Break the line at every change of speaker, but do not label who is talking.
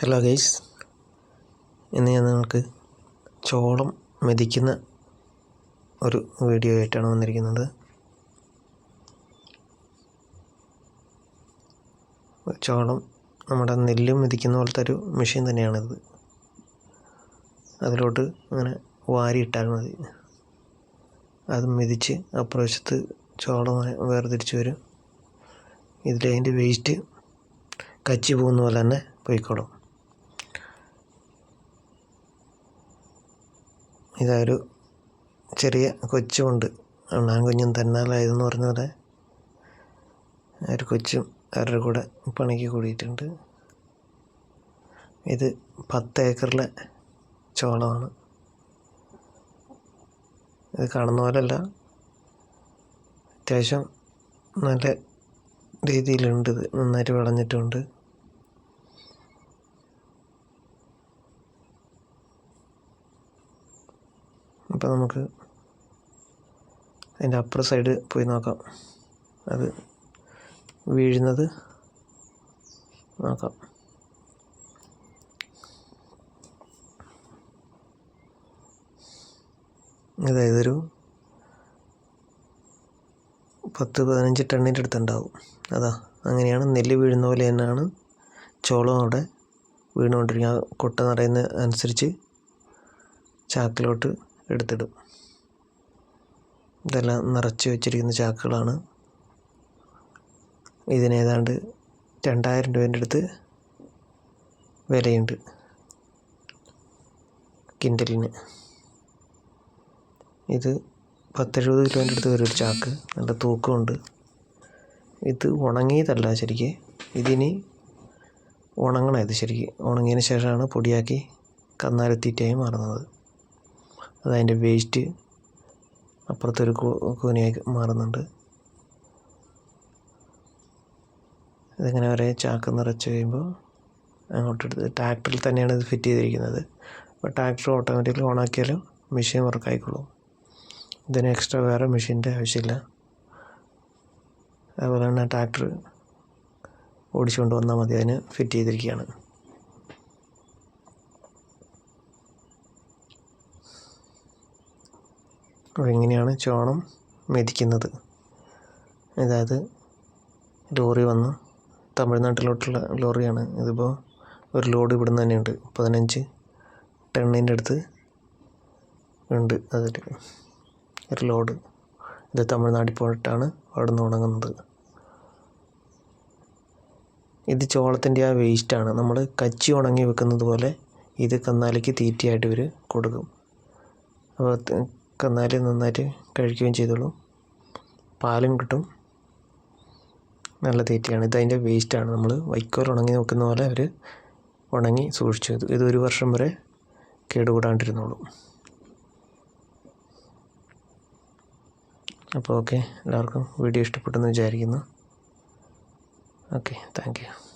Hello guys ഇന്ന് ഞാൻ നിങ്ങൾക്ക് ചോളം മെതിക്കുന്ന ഒരു വീഡിയോ ആയിട്ടാണ് വന്നിരിക്കുന്നത്. ചോളം നമ്മുടെ നെല്ല് മെതിക്കുന്ന പോലത്തെ ഒരു മെഷീൻ തന്നെയാണിത്. അതിലോട്ട് അങ്ങനെ വാരിയിട്ടാൽ മതി. അത് മെതിച്ച് അപ്പുറവശത്ത് ചോളം വേർതിരിച്ച് വരും. ഇതിൽ അതിന്റെ വേസ്റ്റ് കച്ചി പോകുന്ന പോലെ തന്നെ പോയിക്കോളും. ഇതൊരു ചെറിയ കൊച്ചുമുണ്ട്. അണ്ണാൻ കുഞ്ഞും തന്നാലായതെന്ന് പറഞ്ഞ ഒരു കൊച്ചും അവരുടെ കൂടെ പണിക്ക് കൂടിയിട്ടുണ്ട്. ഇത് പത്ത് ഏക്കറിലെ ചോളമാണ്. ഇത് കാണുന്ന പോലെയല്ല. അത്യാവശ്യം നല്ല രീതിയിലുണ്ട് ഇത്. നന്നായിട്ട് വിളഞ്ഞിട്ടുമുണ്ട് അപ്പോൾ നമുക്ക് അതിന്റെ അപ്പുറ സൈഡ് പോയി നോക്കാം. അത് വീഴുന്നത് നോക്കാം. അതായത് ഒരു പത്ത് പതിനഞ്ച് ടണ്ണിന്റെ അടുത്തുണ്ടാവും. അതാ അങ്ങനെയാണ് നെല്ല് വീഴുന്ന പോലെ തന്നെയാണ് ചോളം അവിടെ വീണുകൊണ്ടിരിക്കുക കൊട്ട നിറയുന്ന അനുസരിച്ച് ചാക്കിലോട്ട് എടുത്തിടും. ഇതെല്ലാം നിറച്ച് വെച്ചിരിക്കുന്ന ചാക്കുകളാണ്. ഇതിനേതാണ്ട് രണ്ടായിരം രൂപേന്റെ അടുത്ത് വിലയുണ്ട് കിൻഡലിന്. ഇത് പത്തെഴുപത് കിലോന്റെ അടുത്ത് വരും ഒരു ചാക്ക്. നല്ല തൂക്കമുണ്ട്. ഇത് ഉണങ്ങിയതല്ല ശരിക്ക്. ഇതിനി ഉണങ്ങണം ഇത് ശരിക്ക്. ഉണങ്ങിയതിന് ശേഷമാണ് പൊടിയാക്കി കന്നാലത്തീറ്റയായി മാറുന്നത്. അതതിന്റെ വേസ്റ്റ് അപ്പുറത്തൊരു കൂനയായി മാറുന്നുണ്ട്. ഇതിങ്ങനെ ഒരേ ചാക്ക് നിറച്ച് കഴിയുമ്പോൾ അങ്ങോട്ടെടുത്ത് ട്രാക്ടറിൽ തന്നെയാണ് ഇത് ഫിറ്റ് ചെയ്തിരിക്കുന്നത്. അപ്പോൾ ട്രാക്ടർ ഓട്ടോമാറ്റിക്കലി ഓണാക്കിയാലും മെഷീൻ വർക്കായിക്കോളും ഇതിന് എക്സ്ട്രാ വേറെ മെഷീന്റെ ആവശ്യമില്ല. അതുപോലെ തന്നെ ട്രാക്ടർ ഓടിച്ചുകൊണ്ട് വന്നാൽ മതി അതിന് ഫിറ്റ് ചെയ്തിരിക്കുകയാണ്. അപ്പോൾ ഇങ്ങനെയാണ് ചോളം മെതിക്കുന്നത്? അതായത് ലോറി വന്ന് തമിഴ്നാട്ടിലോട്ടുള്ള ലോറിയാണ്. ഇതിപ്പോൾ ഒരു ലോഡ് ഇവിടുന്ന് തന്നെയുണ്ട്. പതിനഞ്ച് ടണ്ണിന്റെ അടുത്ത് ഉണ്ട് അതിൽ ഒരു ലോഡ്. ഇത് തമിഴ്നാട്ടിൽ പോയിട്ടാണ് അവിടെ നിന്ന് ഉണങ്ങുന്നത്. ഇത് ചോളത്തിന്റെ ആ വേസ്റ്റാണ് നമ്മൾ കച്ചി ഉണങ്ങി വെക്കുന്നത് പോലെ ഇത് കന്നാലിക്ക് തീറ്റയായിട്ട് ഇവർ കൊടുക്കും. അപ്പോൾ കന്നാലി നന്നായിട്ട് കഴിക്കുകയും ചെയ്തോളും. പാലും കിട്ടും. നല്ല തീറ്റയാണ്. ഇത് അതിന്റെ വേസ്റ്റാണ് നമ്മൾ വൈക്കോൽ ഉണങ്ങി നോക്കുന്ന പോലെ അവർ ഉണങ്ങി സൂക്ഷിച്ചു ഇത് ഒരു വർഷം വരെ കേടുകൂടാണ്ടിരുന്നോളും. അപ്പോൾ ഓക്കെ. എല്ലാവർക്കും വീഡിയോ ഇഷ്ടപ്പെട്ടെന്ന് വിചാരിക്കുന്നു. ഓക്കെ. Thank you.